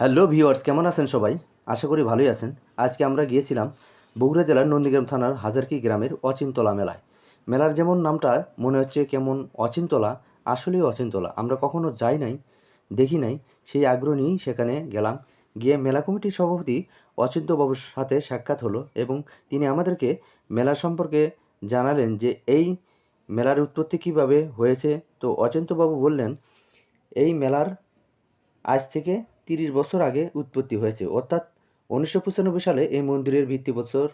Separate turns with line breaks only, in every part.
Hello viewers, কেমন আছেন সবাই? আশা করি ভালোই আছেন। আজকে আমরা গিয়েছিলাম বগুড়া জেলার নন্দীগ্রাম থানার হাজারকি গ্রামের অচিনতলা মেলায়। মেলার যেমন নামটা, মনে হচ্ছে কেমন অচিনতলা, আসলেই অচিনতলা। আমরা কখনো যাই নাই, দেখি নাই, সেই আগ্রহ নিয়েই সেখানে গেলাম। গিয়ে মেলা কমিটির সভাপতি অচিন্তবাবুর সাথে সাক্ষাৎ হলো এবং তিনি আমাদেরকে মেলা সম্পর্কে জানালেন যে এই মেলার উৎপত্তি কীভাবে হয়েছে। তো অচিন্তবাবু বললেন, এই মেলার আজ থেকে তিরিশ বছর আগে উৎপত্তি হয়েছে। অর্থাৎ উনিশশো পঁচানব্বই সালে এই মন্দিরের ভিত্তিবছর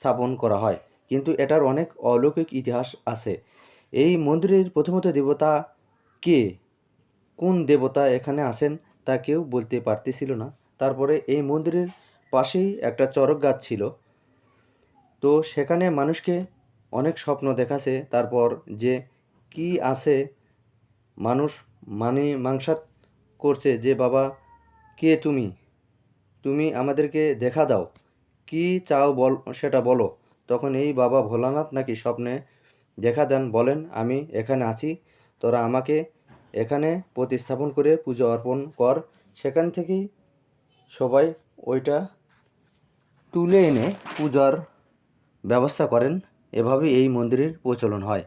স্থাপন করা হয়। কিন্তু এটার অনেক অলৌকিক ইতিহাস আছে। এই মন্দিরের প্রথমত দেবতা কে? কোন দেবতা এখানে আসেন তা কেউ বলতে পারতেছিল না। তারপরে এই মন্দিরের পাশেই একটা চরক গাছ ছিল। তো সেখানে মানুষকে অনেক স্বপ্ন দেখাছে। তারপর যে কি আছে, মানুষ মানে মাংসাত করছে যে বাবা কে তুমি? তুমি আমাদেরকে দেখা দাও। কি চাও বল, সেটা বলো। তখন এই বাবা ভোলানাথ নাকি স্বপ্নে দেখা দেন, বলেন, আমি এখানে আছি। তোরা আমাকে এখানে প্রতিস্থাপন করে পুজো অর্পণ কর। সেখান থেকেই সবাই ওইটা তুলে এনে পূজার ব্যবস্থা করেন। এভাবে এই মন্দিরের প্রচলন হয়।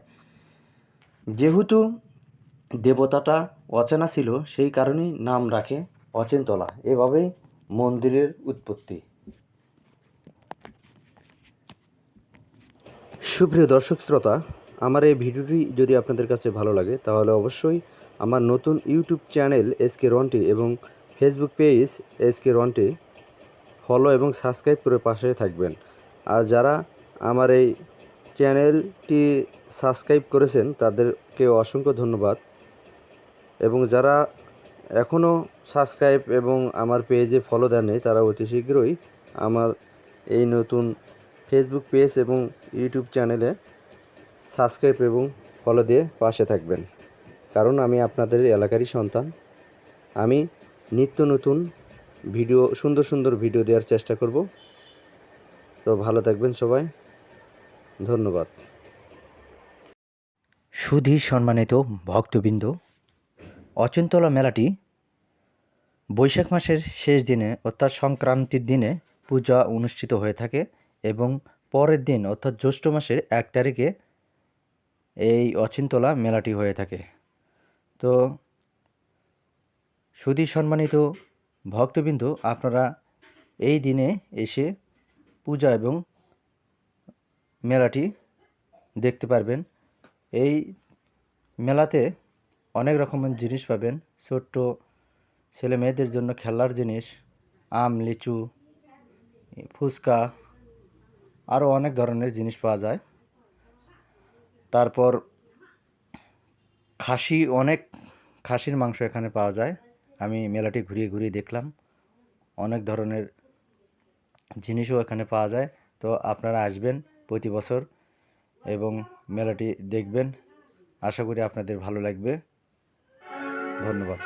যেহেতু দেবতাটা অচেনা ছিল, সেই কারণেই নাম রাখে। অচেনতলা এভাবেই মন্দিরের উৎপত্তি। সুপ্রিয় দর্শক শ্রোতা, আমার এই ভিডিওটি যদি আপনাদের কাছে ভালো লাগে, তাহলে অবশ্যই আমার নতুন YouTube channel S K Ronti এবং Facebook page S K Ronti follow এবং সাবস্ক্রাইব করে পাশে থাকবেন। আর যারা আমার এই চ্যানেলটি সাবস্ক্রাইব করেছেন, তাদেরকে অসংখ্য ধন্যবাদ। এবং যারা এখনও সাবস্ক্রাইব এবং আমার পেজে ফলো দেননি তারা অতি শীঘ্রই আমার এই নতুন ফেসবুক পেজ এবং ইউটিউব চ্যানেলে সাবস্ক্রাইব এবং ফলো দিয়ে পাশে থাকবেন। কারণ আমি আপনাদের এলাকারই সন্তান। আমি নিত্য নতুন ভিডিও সুন্দর সুন্দর ভিডিও দেওয়ার চেষ্টা করব। তো ভালো থাকবেন সবাই। ধন্যবাদ।
সুধীর সম্মানিত ভক্তবৃন্দ, অচিন্তলা মেলাটি বৈশাখ মাসের শেষ দিনে অর্থাৎ সংক্রান্তির দিনে পূজা অনুষ্ঠিত হয়ে থাকে এবং পরের দিন অর্থাৎ জ্যৈষ্ঠ মাসের এক তারিখে এই অচিন্তলা মেলাটি হয়ে থাকে। তো সুধী সম্মানিত ভক্তবিন্দু, আপনারা এই দিনে এসে পূজা এবং মেলাটি দেখতে পারবেন। এই মেলাতে অনেক রকমের জিনিস পাবেন, ছোট্ট ছেলে মেয়েদের জন্য খেলার জিনিস, আম, লিচু, ফুচকা আরও অনেক ধরনের জিনিস পাওয়া যায়। তারপর খাসি, অনেক খাসির মাংস এখানে পাওয়া যায়। আমি মেলাটি ঘুরিয়ে ঘুরিয়ে দেখলাম। অনেক ধরনের জিনিসও এখানে পাওয়া যায়। তো আপনারা আসবেন প্রতি বছর এবং মেলাটি দেখবেন। আশা করি আপনাদের ভালো লাগবে। ধন্যবাদ।